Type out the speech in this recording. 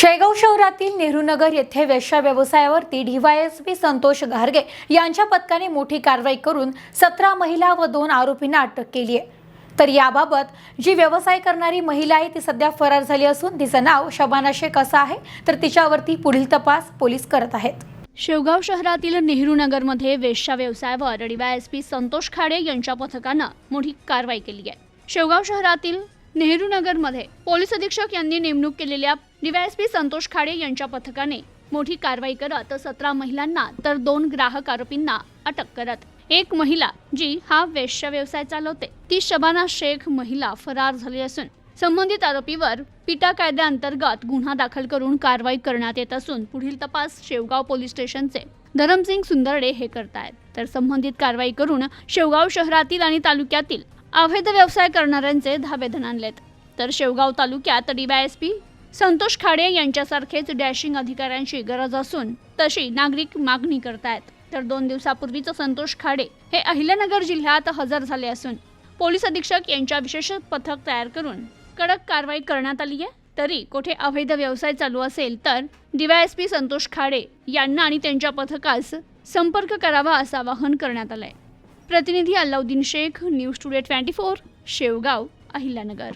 शेगाव शहरातील नेहरूनगर येथे वेश्या व्यवसायावरती डीवायएसपी संतोष घारगे यांच्या पथकाने मोठी कारवाई करून सतरा महिला व दोन आरोपींना अटक केली आहे. तर याबाबत जी व्यवसाय करणारी महिला आहे ती सध्या फरार झाली असून तिचं नाव शबाना शेख असं आहे. तर तिच्यावरती पुढील तपास पोलीस करत आहेत. शेवगाव शहरातील नेहरू नगरमध्ये वेश्या व्यवसायावर डीवायएसपी संतोष खाडे यांच्या पथकानं मोठी कारवाई केली आहे. शेवगाव शहरातील नेहरू नगरमध्ये पोलीस अधीक्षक यांनी नेमणूक केलेल्या डीवायएसपी संतोष खाडे यांच्या पथकाने मोठी कारवाई करत सतरा महिलांना तर दोन ग्राहक आरोपींना अटक करत. एक महिला जी हा वेश्या व्यवसाय चालवते ती शबाना शेख महिला फरार झाली असून संबंधित आरोपीवर पिटा कायद्याअंतर्गत गुन्हा दाखल करून कारवाई करण्यात येत असून पुढील तपास शेवगाव पोलीस स्टेशनचे धरमसिंग सुंदरडे हे करतायत. तर संबंधित कारवाई करून शेवगाव शहरातील आणि तालुक्यातील अवैध व्यवसाय करणाऱ्यांचे धाबेधन आणलेत तर शेवगाव तालुक्यात डीवायएसपी संतोष खाडे यांच्यासारखेच डॅशिंग अधिकाऱ्यांची गरज असून तशी नागरिक मागणी करतायत. तर दोन दिवसापूर्वीच संतोष खाडे हे अहिल्यानगर जिल्ह्यात हजर झाले असून पोलीस अधीक्षक यांच्या विशेष पथक तयार करून कडक कारवाई करण्यात आली आहे. तरी कोठे अवैध व्यवसाय चालू असेल तर डीवायएसपी संतोष खाडे यांना आणि त्यांच्या पथकास संपर्क करावा असं आवाहन करण्यात आलंय. प्रतिनिधी Allauddin Shaikh news today twenty four Shevgaon Ahilyanagar.